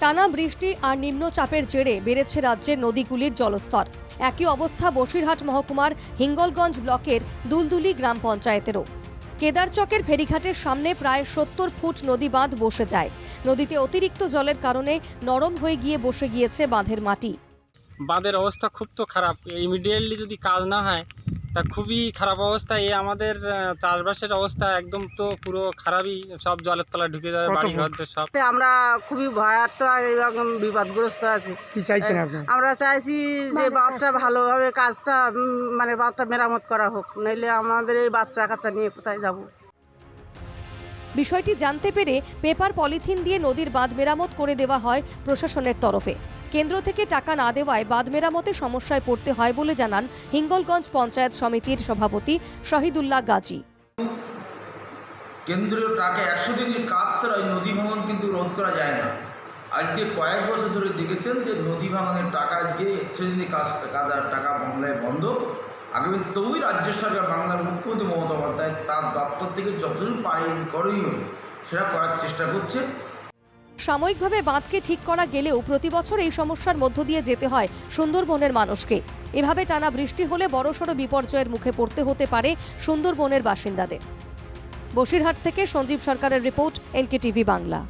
টানা বৃষ্টি আর নিম্নচাপের জেরে বেড়েছে রাজ্যের নদীগুলির জলস্তর। একই অবস্থা বসিরহাট মহকুমার হিঙ্গলগঞ্জ ব্লকের দুলদুলি গ্রাম পঞ্চায়েতেরও। কেদারচকের ফেরিঘাটের সামনে প্রায় সত্তর ফুট নদী বাঁধ বসে যায়। নদীতে অতিরিক্ত জলের কারণে নরম হয়ে গিয়ে বসে গিয়েছে বাঁধের মাটি। বাঁধের অবস্থা খুব তো খারাপ। ইমিডিয়েটলি যদি কাজ না হয় তা খুবই খারাপ অবস্থা। এই আমাদের চাষবাসের অবস্থা একদম তো পুরো খারাপই। সব জলের তলায় ঢুকে যাবে বাড়ি ফুট? ঘর সব। আমরা খুবই ভয়ার্থ এবং বিপদগ্রস্ত আছি। কি চাইছেন আপনি? আমরা চাইছি যে বাচ্চা ভালোভাবে কাজটা মানে বাচ্চা মেরামত করা হোক। নইলে আমাদের এই বাচ্চা কাচ্চা নিয়ে কোথায় যাব? বিষয়টি জানতে পেরে পেপার পলিথিন দিয়ে নদীর বাঁধ মেরামত করে দেওয়া হয় প্রশাসনের তরফে। কেন্দ্র থেকে টাকা না দেওয়ায় বাঁধ মেরামতে সমস্যায় পড়তে হয় বলে জানান হিঙ্গলগঞ্জ পঞ্চায়েত সমিতির সভাপতি শহীদুল্লাহ গাজী। কেন্দ্রীয় টাকা একশো দিনের কাজ ছাড়া নদী ভাঙন কিন্তু রোধ করা যায় না। আজকে কয়েক বছর ধরে দেখেছেন যে নদী ভাঙনের টাকা আজকে একশো দিনের কাজ কাজার টাকা বাংলায় বন্ধ। আগামী তবুই রাজ্য সরকার বাংলার মুখ্যমন্ত্রী মমতা বন্দ্যোপাধ্যায় তার দপ্তর থেকে যতটুকু পারে করণীয় সেটা করার চেষ্টা করছে সাময়িকভাবে বাঁধকে ঠিক করা গেলেও প্রতি বছর এই সমস্যার মধ্য দিয়ে যেতে হয় সুন্দরবনের মানুষকে। এভাবে টানা বৃষ্টি হলে বড়সড় বিপর্যয়ের মুখে পড়তে হতে পারে সুন্দরবনের বাসিন্দাদের। বসিরহাট থেকে সঞ্জীব সরকারের রিপোর্ট, এনকেটিভি বাংলা।